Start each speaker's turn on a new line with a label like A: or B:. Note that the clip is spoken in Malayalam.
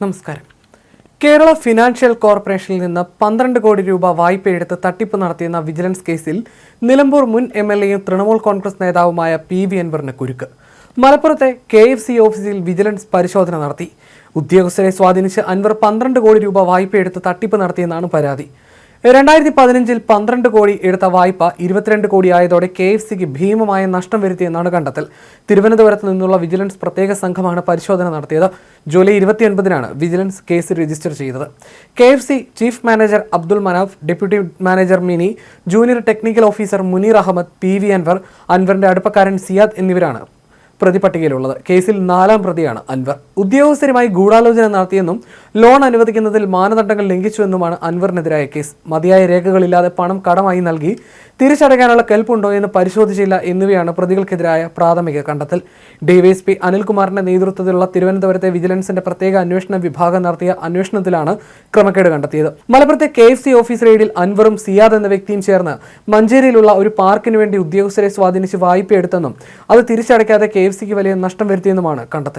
A: നമസ്കാരം. കേരള ഫിനാൻഷ്യൽ കോർപ്പറേഷനിൽ നിന്ന് പന്ത്രണ്ട് കോടി രൂപ വായ്പയെടുത്ത് തട്ടിപ്പ് നടത്തിയെന്ന വിജിലൻസ് കേസിൽ നിലമ്പൂർ മുൻ എം എൽ എയും തൃണമൂൽ കോൺഗ്രസ് നേതാവുമായ പി വി അൻവറിന് കുരുക്ക്. മലപ്പുറത്തെ കെ എഫ് സി ഓഫീസിൽ വിജിലൻസ് പരിശോധന നടത്തി. ഉദ്യോഗസ്ഥരെ സ്വാധീനിച്ച് അൻവർ പന്ത്രണ്ട് കോടി രൂപ വായ്പയെടുത്ത് തട്ടിപ്പ് നടത്തിയെന്നാണ് പരാതി. രണ്ടായിരത്തി പതിനഞ്ചിൽ പന്ത്രണ്ട് കോടി എടുത്ത വായ്പ ഇരുപത്തിരണ്ട് കോടി ആയതോടെ കെ എഫ് സിക്ക് ഭീമമായ നഷ്ടം വരുത്തിയെന്നാണ് കണ്ടെത്തൽ. തിരുവനന്തപുരത്ത് നിന്നുള്ള വിജിലൻസ് പ്രത്യേക സംഘമാണ് പരിശോധന നടത്തിയത്. ജൂലൈ ഇരുപത്തിയൊൻപതിനാണ് വിജിലൻസ് കേസ് രജിസ്റ്റർ ചെയ്തത്. K F C chief manager Abdul Manaf deputy manager Mini junior technical officer Muneer Ahammed P V Anvar അൻവറിന്റെ അടുപ്പക്കാരൻ സിയാദ് എന്നിവരാണ് പ്രതിപട്ടികയിലുള്ളത്. കേസിൽ നാലാം പ്രതിയാണ് അൻവർ. ഉദ്യോഗസ്ഥരുമായി ഗൂഢാലോചന നടത്തിയെന്നും ലോൺ അനുവദിക്കുന്നതിൽ മാനദണ്ഡങ്ങൾ ലംഘിച്ചുവെന്നുമാണ് അൻവറിനെതിരായ കേസ്. മതിയായ രേഖകളില്ലാതെ പണം കടമായി നൽകി തിരിച്ചടയ്ക്കാനുള്ള കെൽപ്പുണ്ടോ എന്ന് പരിശോധിച്ചില്ല എന്നിവയാണ് പ്രതികൾക്കെതിരായ പ്രാഥമിക കണ്ടെത്തൽ. ഡിവൈഎസ്പി അനിൽകുമാറിന്റെ നേതൃത്വത്തിലുള്ള തിരുവനന്തപുരത്തെ വിജിലൻസിന്റെ പ്രത്യേക അന്വേഷണ വിഭാഗം നടത്തിയ അന്വേഷണത്തിലാണ് ക്രമക്കേട് കണ്ടെത്തിയത്. മലപ്പുറത്തെ കെ എഫ് സി ഓഫീസ് റെയ്ഡിൽ അൻവറും സിയാദ് എന്ന വ്യക്തിയും ചേർന്ന് മഞ്ചേരിയിലുള്ള ഒരു പാർക്കിന് വേണ്ടി ഉദ്യോഗസ്ഥരെ സ്വാധീനിച്ച് വായ്പയെടുത്തെന്നും അത് തിരിച്ചടയ്ക്കാതെ കെ എഫ് സിക്ക് വലിയ നഷ്ടം വരുത്തിയെന്നുമാണ് കണ്ടെത്തൽ.